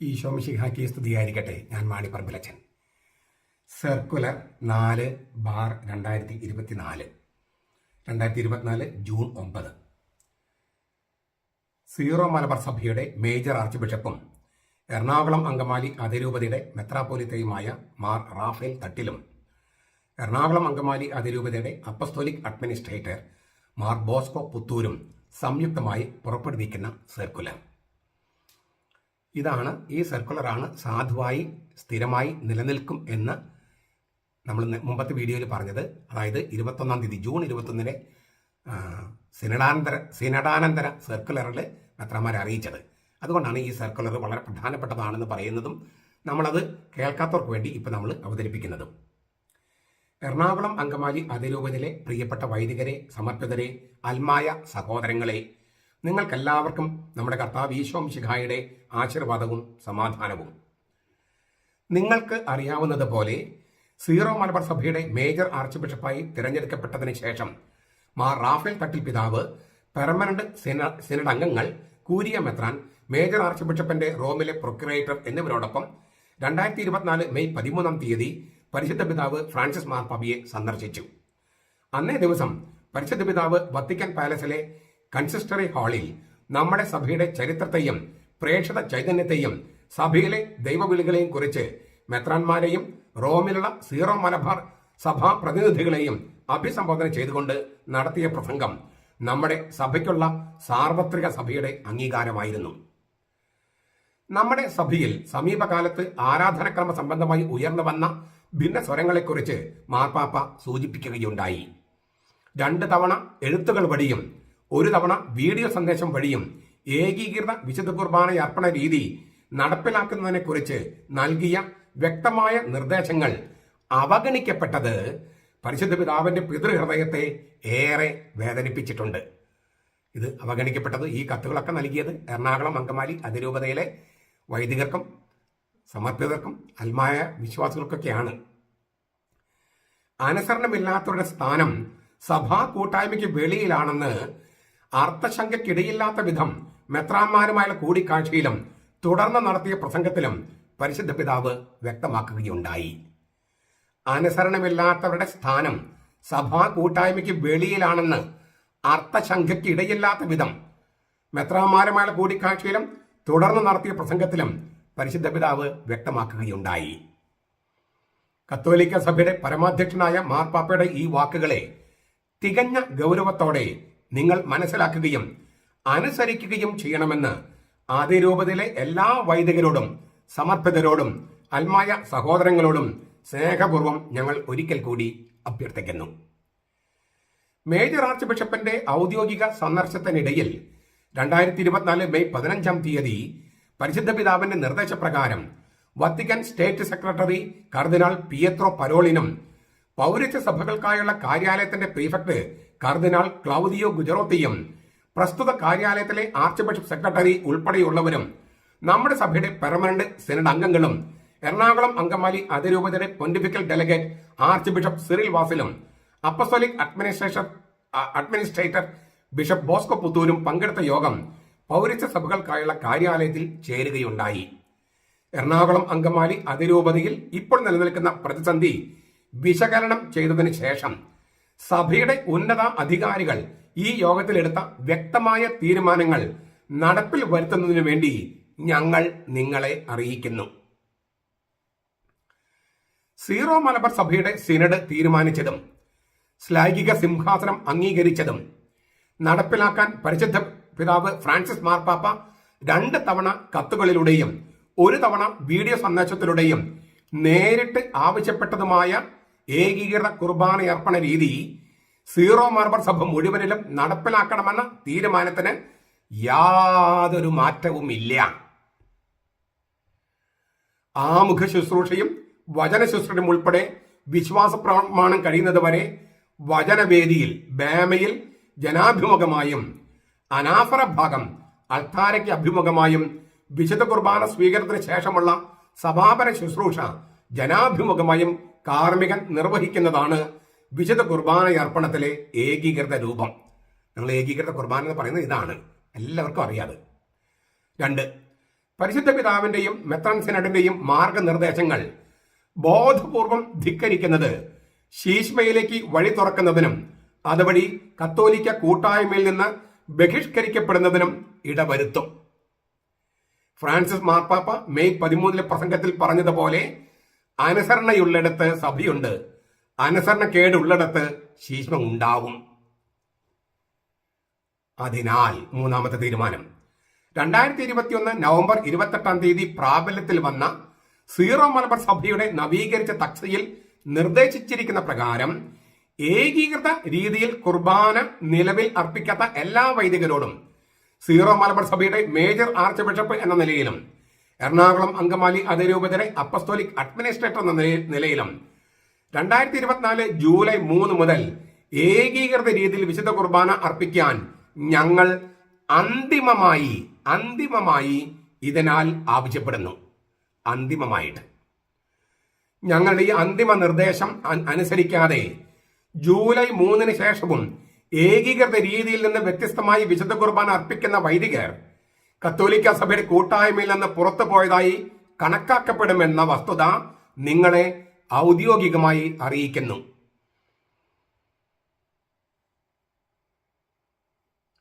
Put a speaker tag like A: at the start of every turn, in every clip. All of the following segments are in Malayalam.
A: ഈശോ മിശിഹാക്കി സ്തുതിയായിരിക്കട്ടെ. ഞാൻ മാണിപ്പറമ്പിലച്ചൻ സർക്കുലർ നാല് ബാർ രണ്ടായിരത്തി ഇരുപത്തിനാല് രണ്ടായിരത്തി ഇരുപത്തിനാല് ജൂൺ ഒമ്പത്. സീറോ മലബാർ സഭയുടെ മേജർ ആർച്ച് ബിഷപ്പും എറണാകുളം അങ്കമാലി അതിരൂപതയുടെ മെത്രാപോലിത്തയുമായ മാർ റാഫേൽ തട്ടിലും എറണാകുളം അങ്കമാലി അതിരൂപതയുടെ അപ്പസ്തോലിക് അഡ്മിനിസ്ട്രേറ്റർ മാർ ബോസ്കോ പുത്തൂരും സംയുക്തമായി പുറപ്പെടുവിക്കുന്ന സർക്കുലർ. ഇതാണ് ഈ സർക്കുലറാണ് സാധുവായി സ്ഥിരമായി നിലനിൽക്കും എന്ന് നമ്മൾ മുമ്പത്തെ വീഡിയോയിൽ പറഞ്ഞത്. അതായത് ഇരുപത്തൊന്നാം തീയതി ജൂൺ ഇരുപത്തൊന്നിന് സിനഡാനന്തര സിനഡാനന്തര സർക്കുലറിൽ മെത്രമാരെ അറിയിച്ചത്. അതുകൊണ്ടാണ് ഈ സർക്കുലർ വളരെ പ്രധാനപ്പെട്ടതാണെന്ന് പറയുന്നതും നമ്മളത് കേൾക്കാത്തവർക്ക് വേണ്ടി ഇപ്പം നമ്മൾ അവതരിപ്പിക്കുന്നതും. എറണാകുളം അങ്കമാലി അതിരൂപതയിലെ പ്രിയപ്പെട്ട വൈദികരെ സമർപ്പിതരെ അൽമായ സഹോദരങ്ങളെ നിങ്ങൾക്കെല്ലാവർക്കും നമ്മുടെ കർത്താവ് ഈശോം ശിഖായുടെ ആശീർവാദവും സമാധാനവും. നിങ്ങൾക്ക് അറിയാവുന്നത് പോലെ സീറോ മലബാർ സഭയുടെ മേജർ ആർച്ച് ബിഷപ്പായി തിരഞ്ഞെടുക്കപ്പെട്ടതിന് ശേഷം മാർ റാഫേൽ തട്ടിൽ പിതാവ് പെർമനന്റ് സിന- സിനഡ് അംഗങ്ങൾ കൂരിയ മെത്രാൻ മേജർ ആർച്ച് ബിഷപ്പിന്റെ റോമിലെ പ്രൊക്യുറേറ്റർ എന്നിവരോടൊപ്പം രണ്ടായിരത്തി ഇരുപത്തിനാല് മെയ് പതിമൂന്നാം തീയതി പരിശുദ്ധ പിതാവ് ഫ്രാൻസിസ് മാർപ്പാബിയെ സന്ദർശിച്ചു. അന്നേ ദിവസം പരിശുദ്ധ പിതാവ് വത്തിക്കാൻ പാലസിലെ കൺസിസ്റ്ററി ഹാളിൽ നമ്മുടെ സഭയുടെ ചരിത്രത്തെയും പ്രേക്ഷക ചൈതന്യത്തെയും സഭയിലെ ദൈവവിളികളെയും കുറിച്ച് മെത്രാന്മാരെയും റോമിലുള്ള സീറോ മലബാർ സഭാ പ്രതിനിധികളെയും അഭിസംബോധന ചെയ്തുകൊണ്ട് നടത്തിയ പ്രസംഗം നമ്മുടെ സഭയ്ക്കുള്ള സാർവത്രിക സഭയുടെ അംഗീകാരമായിരുന്നു. നമ്മുടെ സഭയിൽ സമീപകാലത്ത് ആരാധനക്രമ സംബന്ധമായി ഉയർന്നു വന്ന ഭിന്ന സ്വരങ്ങളെക്കുറിച്ച് മാർപ്പാപ്പ സൂചിപ്പിക്കുകയുണ്ടായി. രണ്ട് തവണ എഴുത്തുകൾ വഴിയും ഒരു തവണ വീഡിയോ സന്ദേശം വഴിയും ഏകീകൃത വിശുദ്ധ കുർബാന അർപ്പണ രീതി നടപ്പിലാക്കുന്നതിനെക്കുറിച്ച് നൽകിയ വ്യക്തമായ നിർദ്ദേശങ്ങൾ അവഗണിക്കപ്പെട്ടത് പരിശുദ്ധ പിതാവിന്റെ പിതൃഹൃദയത്തെ ഏറെ വേദനിപ്പിച്ചിട്ടുണ്ട്. ഇത് അവഗണിക്കപ്പെട്ടത് ഈ കത്തുകളൊക്കെ നൽകിയത് എറണാകുളം അങ്കമാലി അതിരൂപതയിലെ വൈദികർക്കും സമർപ്പിതർക്കും അൽമായ വിശ്വാസികൾക്കൊക്കെയാണ്. അനുസരണമില്ലാത്തവരുടെ സ്ഥാനം സഭാ കൂട്ടായ്മയ്ക്ക് വെളിയിലാണെന്ന് അർത്ഥശങ്കയ്ക്കിടയില്ലാത്ത വിധം മെത്രാന്മാരുമായുള്ള കൂടിക്കാഴ്ചയിലും തുടർന്ന് നടത്തിയ പ്രസംഗത്തിലും പരിശുദ്ധ പിതാവ് വ്യക്തമാക്കുകയുണ്ടായി. അനുസരണമില്ലാത്തവരുടെ സ്ഥാനം സഭാ കൂട്ടായ്മയ്ക്ക് വെളിയിലാണെന്ന് അർത്ഥശങ്കയ്ക്കിടയില്ലാത്ത വിധം മെത്രാന്മാരുമായുള്ള കൂടിക്കാഴ്ചയിലും തുടർന്ന് നടത്തിയ പ്രസംഗത്തിലും പരിശുദ്ധ പിതാവ് വ്യക്തമാക്കുകയുണ്ടായി. കത്തോലിക്ക സഭയുടെ പരമാധ്യക്ഷനായ മാർപ്പാപ്പയുടെ ഈ വാക്കുകളെ തികഞ്ഞ ഗൗരവത്തോടെ നിങ്ങൾ മനസ്സിലാക്കുകയും അനുസരിക്കുകയും ചെയ്യണമെന്ന് ആദിരൂപതയിലെ എല്ലാ വൈദികരോടും സമർപ്പിതരോടും അൽമായ സഹോദരങ്ങളോടും സ്നേഹപൂർവം ഞങ്ങൾ ഒരിക്കൽ കൂടി അഭ്യർത്ഥിക്കുന്നു. മേജർ ആർച്ച് ബിഷപ്പിന്റെ ഔദ്യോഗിക സന്ദർശനത്തിനിടയിൽ രണ്ടായിരത്തി ഇരുപത്തിനാല് മെയ് പതിനഞ്ചാം തീയതി പരിശുദ്ധ പിതാവിന്റെ നിർദ്ദേശപ്രകാരം വത്തിക്കാൻ സ്റ്റേറ്റ് സെക്രട്ടറി കർദിനാൾ പിയത്രോ പരോളിനും പൗരത്യ സഭകൾക്കായുള്ള കാര്യാലയത്തിന്റെ പ്രീഫക്ട് കർദിനാൾ ക്ലൗദിയോ ഗുജറോത്തിയും പ്രസ്തുത കാര്യാലയത്തിലെ ആർച്ച് ബിഷപ്പ് സെക്രട്ടറി ഉൾപ്പെടെയുള്ളവരും നമ്മുടെ സഭയുടെ പെർമനന്റ് സെനഡ് അംഗങ്ങളും എറണാകുളം അങ്കമാലി അതിരൂപതയുടെ pontifical delegate archbishop Cyril വാസിലും apostolic administration administrator bishop Bosco പുത്തൂരും പങ്കെടുത്ത യോഗം പൗരസ്ത്യ സഭകൾക്കായുള്ള കാര്യാലയത്തിൽ ചേരുകയുണ്ടായി. എറണാകുളം അങ്കമാലി അതിരൂപതയിൽ ഇപ്പോൾ നിലനിൽക്കുന്ന പ്രതിസന്ധി വിശകലനം ചെയ്തതിനു ശേഷം സഭയുടെ ഉന്നത അധികാരികൾ ഈ യോഗത്തിലെടുത്ത വ്യക്തമായ തീരുമാനങ്ങൾ നടപ്പിൽ വരുത്തുന്നതിനു വേണ്ടി ഞങ്ങൾ നിങ്ങളെ അറിയിക്കുന്നു. സീറോ മലബാർ സഭയുടെ സിനഡ് തീരുമാനിച്ചതും ശ്ലൈകിക സിംഹാസനം അംഗീകരിച്ചതും നടപ്പിലാക്കാൻ പരിശുദ്ധ പിതാവ് ഫ്രാൻസിസ് മാർപ്പാപ്പ രണ്ട് തവണ കത്തുകളിലൂടെയും ഒരു തവണ വീഡിയോ സന്ദേശത്തിലൂടെയും നേരിട്ട് ആവശ്യപ്പെട്ടതുമായ ഏകീകൃത കുർബാന അർപ്പണ രീതി സീറോ മാർബർ സഭ മുഴുവനിലും നടപ്പിലാക്കണമെന്ന തീരുമാനത്തിന് യാതൊരു മാറ്റവും ഇല്ല ആമുഖ ശുശ്രൂഷയും വചന ശുശ്രൂഷയും ഉൾപ്പെടെ വിശ്വാസ പ്രമാണം കഴിയുന്നത് വരെ വചനവേദിയിൽ ബേമയിൽ ജനാഭിമുഖമായും അനാഫറ ഭാഗം അൾത്താരയ്ക്ക് അഭിമുഖമായും വിശുദ്ധ കുർബാന സ്വീകരണത്തിന് ശേഷമുള്ള സമാപന ശുശ്രൂഷ ജനാഭിമുഖമായും കാർമ്മികൻ നിർവഹിക്കുന്നതാണ് വിശുദ്ധ കുർബാന അർപ്പണത്തിലെ ഏകീകൃത രൂപം. നമ്മൾ ഏകീകൃത കുർബാന എന്ന് പറയുന്നത് ഇതാണ്. എല്ലാവർക്കും അറിയാതെ. രണ്ട് പരിശുദ്ധ പിതാവിന്റെയും മെത്രാൻ സിനഡിന്റെയും മാർഗനിർദ്ദേശങ്ങൾ ബോധപൂർവം ധിക്കരിക്കുന്നത് ശീഷ്മയിലേക്ക് വഴി തുറക്കുന്നതിനും അതുവഴി കത്തോലിക്ക കൂട്ടായ്മയിൽ നിന്ന് ബഹിഷ്കരിക്കപ്പെടുന്നതിനും ഇടവരുത്തും. ഫ്രാൻസിസ് മാർപ്പാപ്പ മെയ് പതിമൂന്നിലെ പ്രസംഗത്തിൽ പറഞ്ഞതുപോലെ അനുസരണയുള്ളിടത്ത് സഭയുണ്ട്. അനുസരണക്കേടുള്ളിടത്ത് ശീഷ്മം ഉണ്ടാവും അതിനാൽ മൂന്നാമത്തെ തീരുമാനം. രണ്ടായിരത്തി ഇരുപത്തിയൊന്ന് നവംബർ ഇരുപത്തെട്ടാം തീയതി പ്രാബല്യത്തിൽ വന്ന സീറോ മലബാർ സഭയുടെ നവീകരിച്ച തക്സയിൽ നിർദ്ദേശിച്ചിരിക്കുന്ന പ്രകാരം ഏകീകൃത രീതിയിൽ കുർബാന നിലവിൽ അർപ്പിക്കാത്ത എല്ലാ വൈദികരോടും സീറോ മലബാർ സഭയുടെ മേജർ ആർച്ച് ബിഷപ്പ് എന്ന നിലയിലും എറണാകുളം അങ്കമാലി അതിരൂപതയുടെ അപ്പസ്തോലിക് അഡ്മിനിസ്ട്രേറ്റർ എന്ന നില- നിലയിലും രണ്ടായിരത്തി ഇരുപത്തിനാല് ജൂലൈ മൂന്ന് മുതൽ ഏകീകൃത രീതിയിൽ വിശുദ്ധ കുർബാന അർപ്പിക്കാൻ ഞങ്ങൾ അന്തിമമായി അന്തിമമായി ഇതിനാൽ ആവശ്യപ്പെടുന്നു. അന്തിമമായിട്ട്. ഞങ്ങളുടെ ഈ അന്തിമ നിർദ്ദേശം അനുസരിക്കാതെ ജൂലൈ മൂന്നിന് ശേഷവും ഏകീകൃത രീതിയിൽ നിന്ന് വ്യത്യസ്തമായി വിശുദ്ധ കുർബാന അർപ്പിക്കുന്ന വൈദികർ കത്തോലിക്ക സഭയുടെ കൂട്ടായ്മയിൽ നിന്ന് പുറത്തു പോയതായി കണക്കാക്കപ്പെടുമെന്ന വസ്തുത നിങ്ങളെ ഔദ്യോഗികമായി അറിയിക്കുന്നു.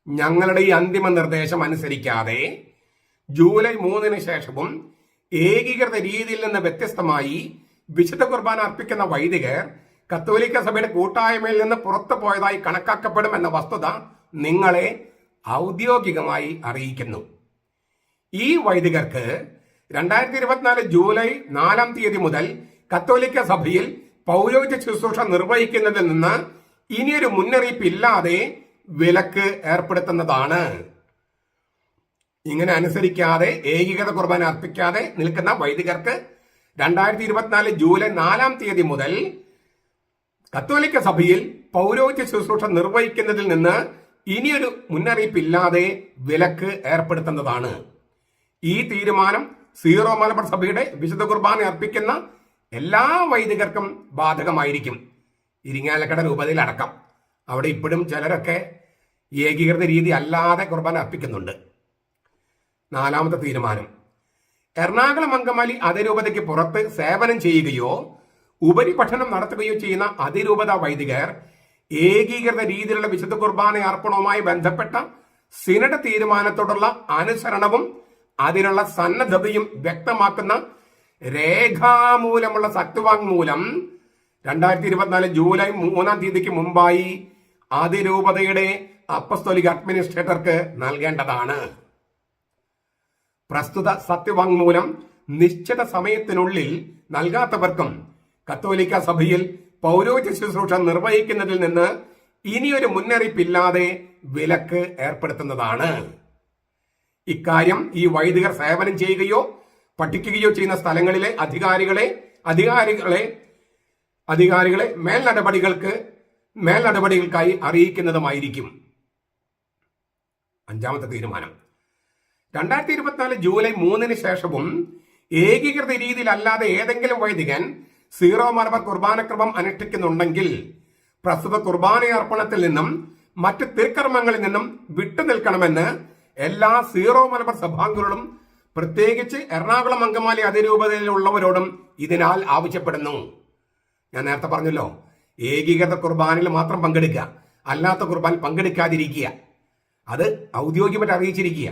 A: ഞങ്ങളുടെ ഈ അന്തിമ നിർദ്ദേശം അനുസരിക്കാതെ ജൂലൈ മൂന്നിന് ശേഷവും ഏകീകൃത രീതിയിൽ നിന്ന് വ്യത്യസ്തമായി വിശുദ്ധ കുർബാന അർപ്പിക്കുന്ന വൈദികർ കത്തോലിക്ക സഭയുടെ കൂട്ടായ്മയിൽ നിന്ന് പുറത്തു പോയതായി കണക്കാക്കപ്പെടും എന്ന വസ്തുത നിങ്ങളെ ഔദ്യോഗികമായി അറിയിക്കുന്നു. ഈ വൈദികർക്ക് രണ്ടായിരത്തി ഇരുപത്തിനാല് ജൂലൈ നാലാം തീയതി മുതൽ കത്തോലിക്ക സഭയിൽ പൗരോഹിത്യ ശുശ്രൂഷ നിർവഹിക്കുന്നതിൽ നിന്ന് ഇനിയൊരു മുന്നറിയിപ്പില്ലാതെ വിലക്ക് ഏർപ്പെടുത്തുന്നതാണ്. ഇങ്ങനെ അനുസരിക്കാതെ ഏകീകൃത കുർബാന അർപ്പിക്കാതെ നിൽക്കുന്ന വൈദികർക്ക് രണ്ടായിരത്തി ഇരുപത്തിനാല് ജൂലൈ നാലാം തീയതി മുതൽ കത്തോലിക്ക സഭയിൽ പൗരോഹിത്യ ശുശ്രൂഷ നിർവഹിക്കുന്നതിൽ നിന്ന് ഇനിയൊരു മുന്നറിയിപ്പില്ലാതെ വിലക്ക് ഏർപ്പെടുത്തുന്നതാണ്. ഈ തീരുമാനം സീറോ മലബാർ സഭയുടെ വിശുദ്ധ കുർബാന അർപ്പിക്കുന്ന എല്ലാ വൈദികർക്കും ബാധകമായിരിക്കും. ഇരിങ്ങാലക്കട രൂപതയിൽ അടക്കം അവിടെ ഇപ്പോഴും ചിലരൊക്കെ ഏകീകൃത രീതി അല്ലാതെ കുർബാന അർപ്പിക്കുന്നുണ്ട്. നാലാമത്തെ തീരുമാനം. എറണാകുളം അങ്കമാലി അതിരൂപതയ്ക്ക് പുറത്ത് സേവനം ചെയ്യുകയോ ഉപരിപഠനം നടത്തുകയോ ചെയ്യുന്ന അതിരൂപത വൈദികർ ഏകീകൃത രീതിയിലുള്ള വിശുദ്ധ കുർബാന അർപ്പണവുമായി ബന്ധപ്പെട്ട സിനഡ് തീരുമാനത്തോടുള്ള അനുസരണവും അതിനുള്ള സന്നദ്ധതയും വ്യക്തമാക്കുന്ന രേഖാമൂലമുള്ള സത്യവാങ്മൂലം രണ്ടായിരത്തി ഇരുപത്തിനാല് ജൂലൈ മൂന്നാം തീയതിക്ക് മുമ്പായി അതിരൂപതയുടെ അപ്പസ്തോലിക് അഡ്മിനിസ്ട്രേറ്റർക്ക് നൽകേണ്ടതാണ്. പ്രസ്തുത സത്യവാങ്മൂലം നിശ്ചിത സമയത്തിനുള്ളിൽ നൽകാത്തവർക്കും കത്തോലിക്ക സഭയിൽ പൗരോഹിത്യ ശുശ്രൂഷ നിർവഹിക്കുന്നതിൽ നിന്ന് ഇനിയൊരു മുന്നറിയിപ്പില്ലാതെ വിലക്ക് ഏർപ്പെടുത്തുന്നതാണ്. ഇക്കാര്യം ഈ വൈദികർ സേവനം ചെയ്യുകയോ പഠിക്കുകയോ ചെയ്യുന്ന സ്ഥലങ്ങളിലെ അധികാരികളെ അധികാരികളെ അധികാരികളെ മേൽ നടപടികൾക്ക് മേൽ നടപടികൾക്കായി അറിയിക്കുന്നതുമായിരിക്കും. അഞ്ചാമത്തെ തീരുമാനം. രണ്ടായിരത്തി ഇരുപത്തിനാല് ജൂലൈ മൂന്നിന് ശേഷവും ഏകീകൃത രീതിയിലല്ലാതെ ഏതെങ്കിലും വൈദികൻ സീറോ മലബാർ കുർബാനക്രമം അനുഷ്ഠിക്കുന്നുണ്ടെങ്കിൽ പ്രസ്തുത കുർബാന അർപ്പണത്തിൽ നിന്നും മറ്റ് തിരുക്കർമ്മങ്ങളിൽ നിന്നും വിട്ടുനിൽക്കണമെന്ന് എല്ലാ സീറോ മലബാർ സഭാംഗങ്ങളോടും പ്രത്യേകിച്ച് എറണാകുളം അങ്കമാലി അതിരൂപതയിലുള്ളവരോടും ഇതിനാൽ ആവശ്യപ്പെടുന്നു. ഞാൻ നേരത്തെ പറഞ്ഞല്ലോ ഏകീകൃത കുർബാനയിൽ മാത്രം പങ്കെടുക്കുക അല്ലാത്ത കുർബാൻ പങ്കെടുക്കാതിരിക്കുക. അത് ഔദ്യോഗികമായിട്ട് അറിയിച്ചിരിക്കുക.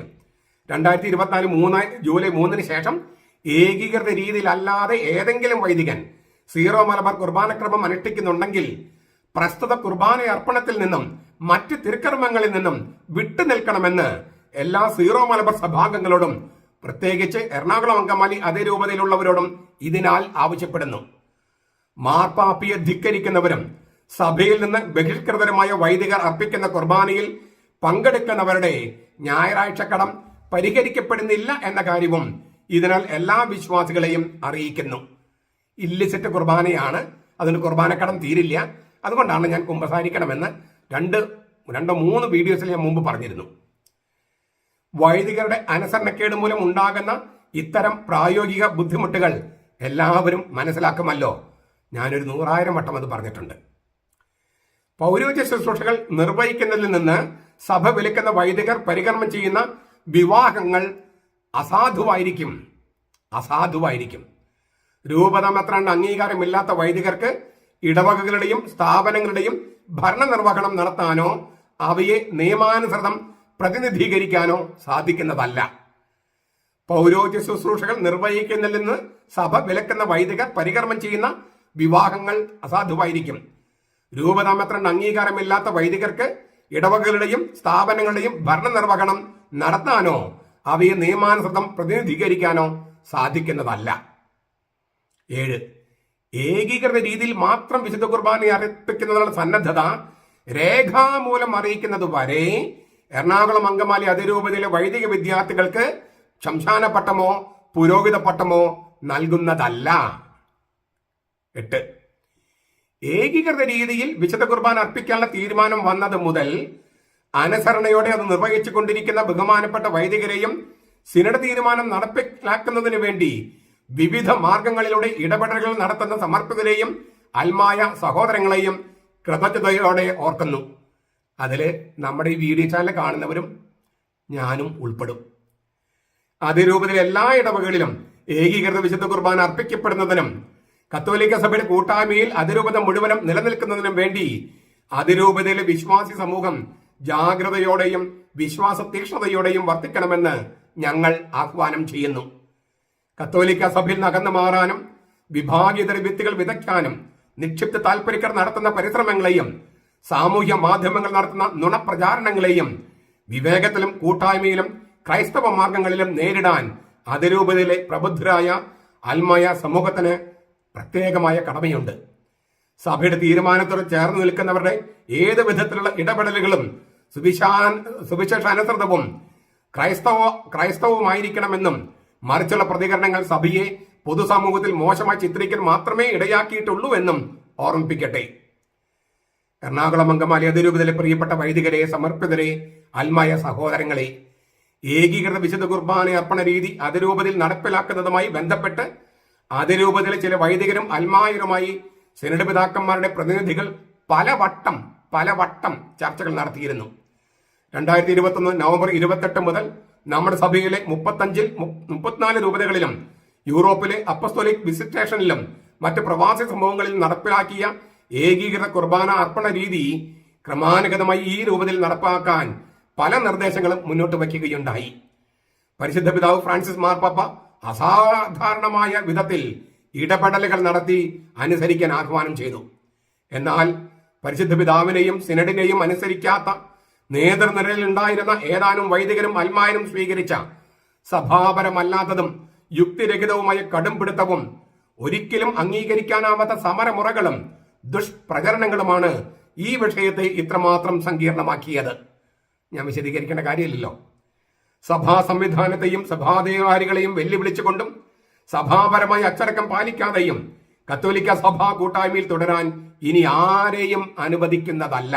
A: രണ്ടായിരത്തി ഇരുപത്തിനാല് മൂന്ന് ജൂലൈ മൂന്നിന് ശേഷം ഏകീകൃത രീതിയിലല്ലാതെ ഏതെങ്കിലും വൈദികൻ സീറോ മലബാർ കുർബാനക്രമം അനുഷ്ഠിക്കുന്നുണ്ടെങ്കിൽ പ്രസ്തുത കുർബാന അർപ്പണത്തിൽ നിന്നും മറ്റ് തിരുക്കർമ്മങ്ങളിൽ നിന്നും വിട്ടുനിൽക്കണമെന്ന് എല്ലാ സീറോ മലബാർ സഭാംഗങ്ങളോടും പ്രത്യേകിച്ച് എറണാകുളം അങ്കമാലി അതേ രൂപതയിലുള്ളവരോടും ഇതിനാൽ ആവശ്യപ്പെടുന്നു. മാർപ്പാപ്പിയെ ധിക്കരിക്കുന്നവരും സഭയിൽ നിന്ന് ബഹിഷ്കൃതരുമായ വൈദികർ അർപ്പിക്കുന്ന കുർബാനയിൽ പങ്കെടുക്കുന്നവരുടെ ഞായറാഴ്ച കടം പരിഹരിക്കപ്പെടുന്നില്ല എന്ന കാര്യവും ഇതിനാൽ എല്ലാ വിശ്വാസികളെയും അറിയിക്കുന്നു. ഇല്ലിസിറ്റ് കുർബാനയാണ്. അതിന് കുർബാനക്കടം തീരില്ല. അതുകൊണ്ടാണ് ഞാൻ കുമ്പസാരിക്കണമെന്ന് രണ്ട് രണ്ടോ മൂന്ന് വീഡിയോസിൽ ഞാൻ മുമ്പ് പറഞ്ഞിരുന്നു. വൈദികരുടെ അനുസരണക്കേട് മൂലം ഉണ്ടാകുന്ന ഇത്തരം പ്രായോഗിക ബുദ്ധിമുട്ടുകൾ എല്ലാവരും മനസ്സിലാക്കുമല്ലോ. ഞാനൊരു നൂറായിരം വട്ടം അത് പറഞ്ഞിട്ടുണ്ട്. പൗരോഹിത്യ ശുശ്രൂഷകൾ നിർവഹിക്കുന്നതിൽ നിന്ന് സഭ വിലക്കുന്ന വൈദികർ പരികർമ്മം ചെയ്യുന്ന വിവാഹങ്ങൾ അസാധുവായിരിക്കും. അസാധുവായിരിക്കും. രൂപതമത്രാണ്ട് അംഗീകാരമില്ലാത്ത വൈദികർക്ക് ഇടവകകളുടെയും സ്ഥാപനങ്ങളുടെയും ഭരണനിർവഹണം നടത്താനോ അവയെ നിയമാനുസൃതം പ്രതിനിധീകരിക്കാനോ സാധിക്കുന്നതല്ല. പൗരോഹിത്യ ശുശ്രൂഷകൾ നിർവഹിക്കുന്നില്ലെന്ന് സഭ വിലക്കുന്ന വൈദികർ പരികർമ്മം ചെയ്യുന്ന വിവാഹങ്ങൾ അസാധുവായിരിക്കും. രൂപതാമത്രണ്ട് അംഗീകാരമില്ലാത്ത വൈദികർക്ക് ഇടവകളുടെയും സ്ഥാപനങ്ങളുടെയും ഭരണനിർവഹണം നടത്താനോ അവയെ നിയമാനുസൃതം പ്രതിനിധീകരിക്കാനോ സാധിക്കുന്നതല്ല. ഏഴ്. ഏകീകൃത രീതിയിൽ മാത്രം വിശുദ്ധ കുർബാന അർപ്പിക്കുന്നതിനുള്ള സന്നദ്ധത രേഖാമൂലം അറിയിക്കുന്നത് വരെ എറണാകുളം അങ്കമാലി അതിരൂപതയിലെ വൈദിക വിദ്യാർത്ഥികൾക്ക് ശംശാന പട്ടമോ പുരോഹിത പട്ടമോ നൽകുന്നതല്ല. എട്ട്. ഏകീകൃത രീതിയിൽ വിശുദ്ധ കുർബാന അർപ്പിക്കാനുള്ള തീരുമാനം വന്നത് മുതൽ അനുസരണയോടെ അത് നിർവഹിച്ചു കൊണ്ടിരിക്കുന്ന ബഹുമാനപ്പെട്ട വൈദികരെയും സിനഡ് തീരുമാനം നടപ്പിലാക്കുന്നതിന് വേണ്ടി വിവിധ മാർഗങ്ങളിലൂടെ ഇടപെടലുകൾ നടത്തുന്ന സമർപ്പിതരെയും അൽമായ സഹോദരങ്ങളെയും കൃതജ്ഞതയോടെ ഓർക്കുന്നു. അതിൽ നമ്മുടെ ഈ വീഡിയോ ചാനൽ കാണുന്നവരും ഞാനും ഉൾപ്പെടും. അതേ രൂപത്തിൽ എല്ലാ ഇടവകളിലും ഏകീകൃത വിശുദ്ധ കുർബാന അർപ്പിക്കപ്പെടുന്നതിനും കത്തോലിക്ക സഭയുടെ കൂട്ടായ്മയിൽ അതിരൂപത മുഴുവനും നിലനിൽക്കുന്നതിനും വേണ്ടി അതിരൂപതയിലെ വിശ്വാസി സമൂഹം ജാഗ്രതയോടെയും വിശ്വാസ തീക്ഷ്ണതയോടെയും വർത്തിക്കണമെന്ന് ഞങ്ങൾ ആഹ്വാനം ചെയ്യുന്നു. കത്തോലിക്ക സഭയിൽ നകന്നു മാറാനും വിഭാഗീയതര വിത്തുകൾ വിതയ്ക്കാനും നിക്ഷിപ്ത താൽപര്യക്കാർ നടത്തുന്ന പരിശ്രമങ്ങളെയും സാമൂഹ്യ മാധ്യമങ്ങൾ നടത്തുന്ന നുണപ്രചാരണങ്ങളെയും വിവേകത്തിലും കൂട്ടായ്മയിലും ക്രൈസ്തവ മാർഗങ്ങളിലും നേരിടാൻ അതിരൂപതയിലെ പ്രബുദ്ധരായ അൽമായ സമൂഹത്തിന് പ്രത്യേകമായ കടമയുണ്ട്. സഭയുടെ തീരുമാനത്തോട് ചേർന്ന് നിൽക്കുന്നവരുടെ ഏത് വിധത്തിലുള്ള ഇടപെടലുകളും സുവിശേഷ സുവിശേഷാനുസൃതവും ക്രൈസ്തവ ക്രൈസ്തവമായിരിക്കണമെന്നും മറിച്ചുള്ള പ്രതികരണങ്ങൾ സഭയെ പൊതുസമൂഹത്തിൽ മോശമായി ചിത്രിക്കാൻ മാത്രമേ ഇടയാക്കിയിട്ടുള്ളൂ എന്നും ഓർമ്മിപ്പിക്കട്ടെ. എറണാകുളം അങ്കമാലി അതിരൂപതയിലെ പ്രിയപ്പെട്ട വൈദികരെ സമർപ്പിതരെ അൽമായ സഹോദരങ്ങളെ ഏകീകൃത വിശുദ്ധ കുർബാന അർപ്പണ രീതി അതിരൂപതയിൽ നടപ്പിലാക്കുന്നതുമായി ബന്ധപ്പെട്ട് അതിരൂപതയിലെ ചില വൈദികരും അൽമായരുമായി സെനഡ് പിതാക്കന്മാരുടെ പ്രതിനിധികൾ പലവട്ടം പലവട്ടം ചർച്ചകൾ നടത്തിയിരുന്നു. രണ്ടായിരത്തി ഇരുപത്തൊന്ന് നവംബർ ഇരുപത്തെട്ട് മുതൽ നമ്മുടെ സഭയിലെ മുപ്പത്തഞ്ചിൽ മുപ്പത്തിനാല് രൂപതകളിലും യൂറോപ്പിലെ അപ്പസ്തോലിക് വിസിറ്റേഷനിലും മറ്റ് പ്രവാസി സംഭവങ്ങളിൽ നടപ്പിലാക്കിയ ഏകീകൃത കുർബാന അർപ്പണ രീതി ക്രമാനുഗതമായി ഈ രൂപത്തിൽ നടപ്പാക്കാൻ പല നിർദ്ദേശങ്ങളും മുന്നോട്ട് വയ്ക്കുകയുണ്ടായി. പരിശുദ്ധ പിതാവ് ഫ്രാൻസിസ് മാർപ്പാപ്പ അസാധാരണമായ വിധത്തിൽ ഇടപെടലുകൾ നടത്തി അനുസരിക്കാൻ ആഹ്വാനം ചെയ്തു. എന്നാൽ പരിശുദ്ധ പിതാവിനെയും സിനഡിനെയും അനുസരിക്കാത്ത നേതൃനിരയിൽ ഉണ്ടായിരുന്ന ഏതാനും വൈദികരും അൽമാരും സ്വീകരിച്ച സഭാപരമല്ലാത്തതും യുക്തിരഹിതവുമായ കടുംപിടുത്തവും ഒരിക്കലും അംഗീകരിക്കാനാവാത്ത സമരമുറകളും ദുഷ്പ്രചരണങ്ങളുമാണ് ഈ വിഷയത്തെ ഇത്രമാത്രം സങ്കീർണമാക്കിയത്. ഞാൻ വിശദീകരിക്കേണ്ട കാര്യമില്ലല്ലോ. സഭാ സംവിധാനത്തെയും സഭാധികാരികളെയും വെല്ലുവിളിച്ചുകൊണ്ടും സഭാപരമായ അച്ചടക്കം പാലിക്കാതെയും കത്തോലിക്ക സഭാ കൂട്ടായ്മയിൽ തുടരാൻ ഇനി ആരെയും അനുവദിക്കുന്നതല്ല.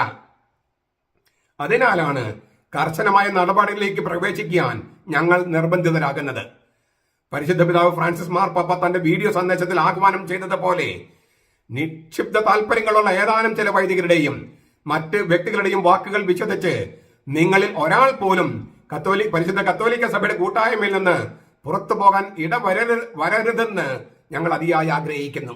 A: അതിനാലാണ് കർശനമായ നടപടികളിലേക്ക് പ്രവേശിക്കാൻ ഞങ്ങൾ നിർബന്ധിതരാകുന്നത്. പരിശുദ്ധ പിതാവ് ഫ്രാൻസിസ് മാർ മാർപ്പാപ്പ തന്റെ വീഡിയോ സന്ദേശത്തിൽ ആഹ്വാനം ചെയ്തതുപോലെ നിക്ഷിപ്ത താല്പര്യങ്ങളുള്ള ഏതാനും ചില വൈദികരുടെയും മറ്റ് വ്യക്തികളുടെയും വാക്കുകൾ വിശ്വസിച്ച് നിങ്ങളിൽ ഒരാൾ പോലും കത്തോലി പരിശുദ്ധ കത്തോലിക്ക സഭയുടെ കൂട്ടായ്മയിൽ നിന്ന് പുറത്തു പോകാൻ ഇടവരരുത് വരരുതെന്ന് ഞങ്ങൾ അതിയായി ആഗ്രഹിക്കുന്നു.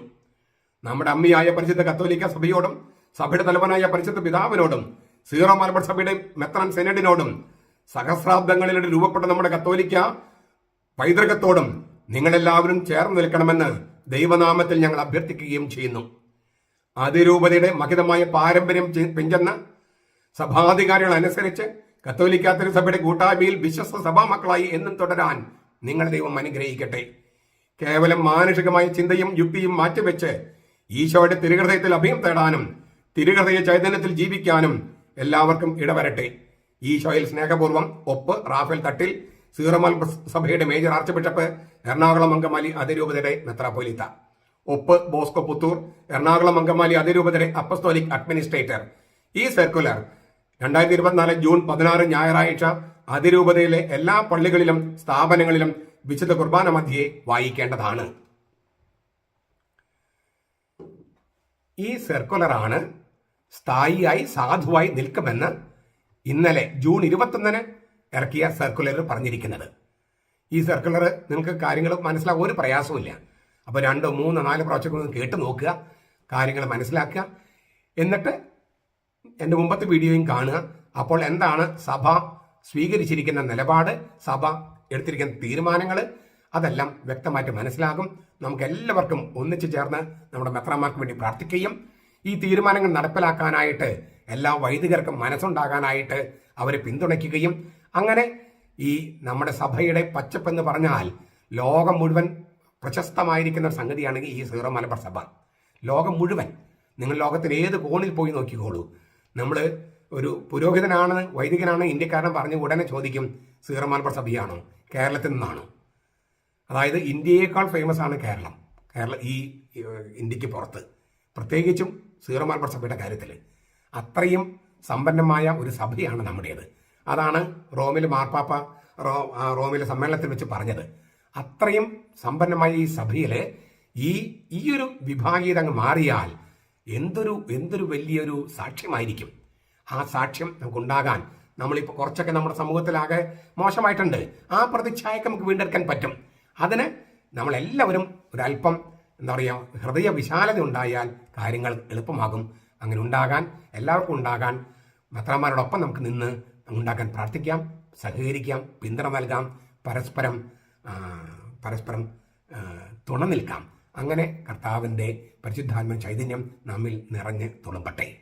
A: നമ്മുടെ അമ്മയായ പരിശുദ്ധ കത്തോലിക്ക സഭയോടും സഭയുടെ തലവനായ പരിശുദ്ധ പിതാവിനോടും സീറോ മലബാർ സഭയുടെ മെത്രാൻ സെനഡിനോടും സഹസ്രാബ്ദങ്ങളിലൂടെ രൂപപ്പെട്ട നമ്മുടെ കത്തോലിക്ക പൈതൃകത്തോടും നിങ്ങളെല്ലാവരും ചേർന്ന് നിൽക്കണമെന്ന് ദൈവനാമത്തിൽ ഞങ്ങൾ അഭ്യർത്ഥിക്കുകയും ചെയ്യുന്നു. അതിരൂപതയുടെ മഹിതമായ പാരമ്പര്യം പിഞ്ചെന്ന സഭാധികാരികൾ അനുസരിച്ച് കത്തോലിക്ക തിരുസഭയുടെ കൂട്ടായ്മയിൽ വിശ്വസ്ത സഭാമക്കളായി എന്നും തുടരാൻ നിങ്ങൾ ദൈവം അനുഗ്രഹിക്കട്ടെ. കേവലം മാനുഷികമായ ചിന്തയും യുക്തിയും മാറ്റിവെച്ച് ഈശോയുടെ തിരുഹൃദയത്തിൽ അഭയം തേടാനും തിരുഹൃദയ ചൈതന്യത്തിൽ ജീവിക്കാനും എല്ലാവർക്കും ഇടവരട്ടെ. ഈശോയിൽ സ്നേഹപൂർവം ഒപ്പ് റാഫേൽ തട്ടിൽ സീറമൽ സഭയുടെ major archbishop Ernakulam Angamaly അതിരൂപതയുടെ മെത്രാപ്പൊലിത്ത. ഒപ്പ് ബോസ്കോ പുത്തൂർ എറണാകുളം അങ്കമാലി അതിരൂപതയുടെ അപ്പസ്തോലിക് അഡ്മിനിസ്ട്രേറ്റർ. ഈ സർക്കുലർ രണ്ടായിരത്തി ഇരുപത്തിനാല് ജൂൺ പതിനാറ് ഞായറാഴ്ച അതിരൂപതയിലെ എല്ലാ പള്ളികളിലും സ്ഥാപനങ്ങളിലും വിശുദ്ധ കുർബാന മധ്യയെ വായിക്കേണ്ടതാണ്. ഈ സർക്കുലറാണ് സ്ഥായിയായി സാധുവായി നിൽക്കുമെന്ന് ഇന്നലെ ജൂൺ ഇരുപത്തൊന്നിന് ഇറക്കിയ സർക്കുലർ പറഞ്ഞിരിക്കുന്നത്. ഈ സർക്കുലർ നിങ്ങൾക്ക് കാര്യങ്ങൾ മനസ്സിലാക്കാൻ ഒരു പ്രയാസമില്ല അപ്പോൾ രണ്ടോ മൂന്നോ നാല് പ്രാവശ്യം കേട്ട് നോക്കുക കാര്യങ്ങൾ മനസ്സിലാക്കുക. എന്നിട്ട് എന്റെ മുമ്പത്തെ വീഡിയോയും കാണുക. അപ്പോൾ എന്താണ് സഭ സ്വീകരിച്ചിരിക്കുന്ന നിലപാട്? സഭ എടുത്തിരിക്കുന്ന തീരുമാനങ്ങൾ? അതെല്ലാം വ്യക്തമായിട്ട് മനസ്സിലാകും. നമുക്ക് എല്ലാവർക്കും ഒന്നിച്ചു ചേർന്ന് നമ്മുടെ മെത്രമാർക്ക് വേണ്ടി പ്രാർത്ഥിക്കുകയും ഈ തീരുമാനങ്ങൾ നടപ്പിലാക്കാനായിട്ട് എല്ലാ വൈദികർക്കും മനസ്സുണ്ടാകാനായിട്ട് അവരെ പിന്തുണയ്ക്കുകയും അങ്ങനെ ഈ നമ്മുടെ സഭയുടെ പച്ചപ്പെന്ന് പറഞ്ഞാൽ ലോകം മുഴുവൻ പ്രശസ്തമായിരിക്കുന്ന സംഗതിയാണെങ്കിൽ സംഗതിയാണ് ഈ സീറോ മലബാർ സഭ. ലോകം മുഴുവൻ. നിങ്ങൾ ലോകത്തിൽ ഏത് കോണിൽ പോയി നോക്കിക്കോളൂ. നമ്മൾ ഒരു പുരോഹിതനാണ് വൈദികനാണ് ഇന്ത്യക്കാരൻ പറഞ്ഞ് ഉടനെ ചോദിക്കും സീറോ മലബാർ സഭയാണോ? കേരളത്തിൽ നിന്നാണോ? അതായത് ഇന്ത്യയേക്കാൾ ഫേമസ് ആണ് കേരളം. കേരള ഈ ഇന്ത്യയ്ക്ക് പുറത്ത്. പ്രത്യേകിച്ചും സീറോ മലബാർ സഭയുടെ കാര്യത്തിൽ അത്രയും സമ്പന്നമായ ഒരു സഭയാണ് നമ്മുടേത്. അതാണ് റോമിൽ മാർപ്പാപ്പ റോ റോമിലെ സമ്മേളനത്തിൽ വെച്ച് പറഞ്ഞത്. അത്രയും സമ്പന്നമായ ഈ സഭയിൽ ഈ ഈയൊരു വിഭാഗീയത അങ്ങ് മാറിയാൽ എന്തൊരു എന്തൊരു വലിയൊരു സാക്ഷ്യമായിരിക്കും. ആ സാക്ഷ്യം നമുക്കുണ്ടാകാൻ നമ്മളിപ്പോൾ കുറച്ചൊക്കെ നമ്മുടെ സമൂഹത്തിലാകെ മോശമായിട്ടുണ്ട്. ആ പ്രതിച്ഛായക്ക് നമുക്ക് വീണ്ടെടുക്കാൻ പറ്റും. അതിന് നമ്മളെല്ലാവരും ഒരല്പം എന്താ പറയുക ഹൃദയ വിശാലത ഉണ്ടായാൽ കാര്യങ്ങൾ എളുപ്പമാകും. അങ്ങനെ ഉണ്ടാകാൻ എല്ലാവർക്കും ഉണ്ടാകാൻ മെത്രാന്മാരോടൊപ്പം നമുക്ക് നിന്ന് ഉണ്ടാക്കാൻ പ്രാർത്ഥിക്കാം സഹകരിക്കാം പിന്തുണ നൽകാം പരസ്പരം പരസ്പരം തുണ നിൽക്കാം. അങ്ങനെ കർത്താവിന്റെ പരിശുദ്ധാത്മ ചൈതന്യം നമ്മിൽ നിറഞ്ഞ് തുളുമ്പട്ടെ.